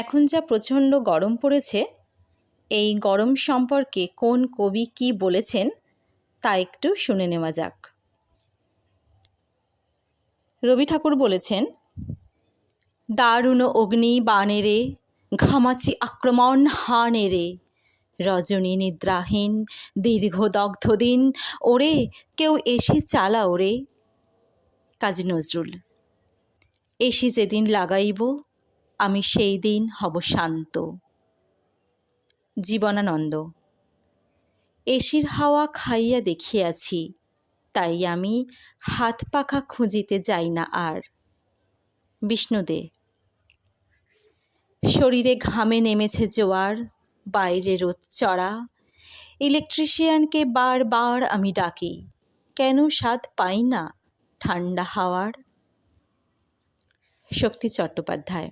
এখন যা প্রচণ্ড গরম পড়েছে, এই গরম সম্পর্কে কোন কবি কি বলেছেন, তা একটু শুনে নেওয়া যাক। রবি ঠাকুর বলেছেন, দারুণ অগ্নি বাণেরে ঘামাচি আক্রমণ হানেরে রজনী নিদ্রাহীন, দীর্ঘ দগ্ধ দিন, ওরে কেউ এসি চালা ওরে কাজী নজরুল, এসি যেদিন লাগাইব আমি সেই দিন হব শান্ত। জীবনানন্দ, এসির হাওয়া খাইয়া দেখিয়াছি, তাই আমি হাত পাখা খুঁজিতে যাই না আর। বিষ্ণুদে, শরীরে ঘামে নেমেছে জোয়ার, বাইরে রোদ চড়া, ইলেকট্রিশিয়ানকে বারবার আমি ডাকি, কেন স্বাদ পাই না ঠান্ডা হাওয়ার? শক্তি চট্টোপাধ্যায়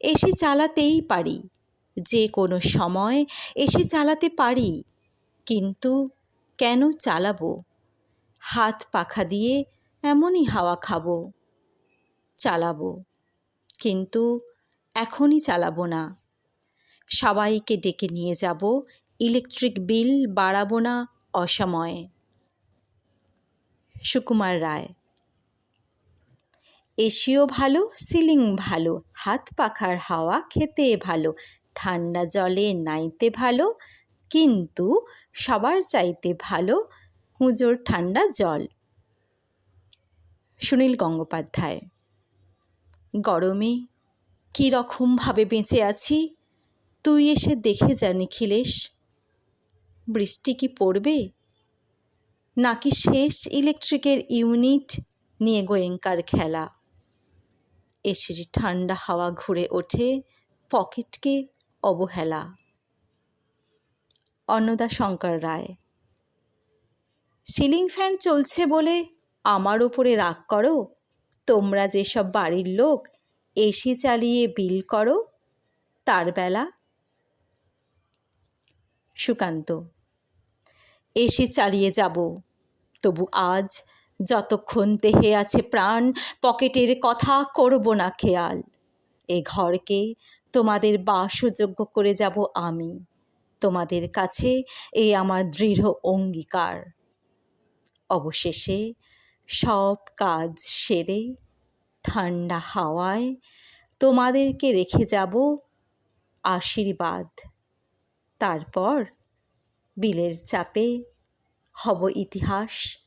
এসি চালাতেই পারি। যে কোনো সময় এসি চালাতে পারি, কিন্তু কেন চালাবো? হাত পাখা দিয়ে এমনই হাওয়া খাব, চালাবো, কিন্তু এখনই চালাবো না। সবাইকে ডেকে নিয়ে যাব, ইলেকট্রিক বিল বাড়াবো না অসময়ে। সুকুমার রায় এসিও ভালো, সিলিং ভালো, হাত পাখার হাওয়া খেতে ভালো, ঠান্ডা জলে নাইতে ভালো, কিন্তু সবার চাইতে ভালো কুঁজোর ঠান্ডা জল। সুনীল গঙ্গোপাধ্যায়, গরমে কী রকমভাবে বেঁচে আছি? তুই এসে দেখে যা নিখিলেশ। বৃষ্টি কি পড়বে? নাকি শেষ ইলেকট্রিকের ইউনিট নিয়ে গোয়েঙ্কার খেলা? এসির ঠান্ডা হাওয়া ঘুরে ওঠে পকেটকে অবহেলা। অন্নদা শঙ্কর রায়। সিলিং ফ্যান চলছে বলে আমার ওপরে রাগ করো? তোমরা যেসব বাড়ির লোক এসি চালিয়ে বিল করো, তার বেলা? সুকান্ত। এসি চালিয়ে যাব, তবু আজ যতক্ষণ দেহে আছে প্রাণ, পকেটের কথা করব না খেয়াল। এ ঘরকে তোমাদের বাসযোগ্য করে যাব আমি। তোমাদের কাছে এই আমার দৃঢ় অঙ্গীকার। অবশেষে সব কাজ সেরে ঠান্ডা হাওয়ায় তোমাদেরকে রেখে যাব আশীর্বাদ। তারপর বিলের চাপে হব ইতিহাস